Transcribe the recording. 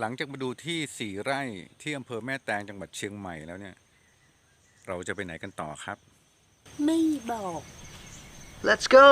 หลังจากมาดูที่สี่ไร่ที่อำเภอแม่แตงจังหวัดเชียงใหม่แล้วเนี่ย เราจะไปไหนกันต่อครับ ไม่บอก Let's go!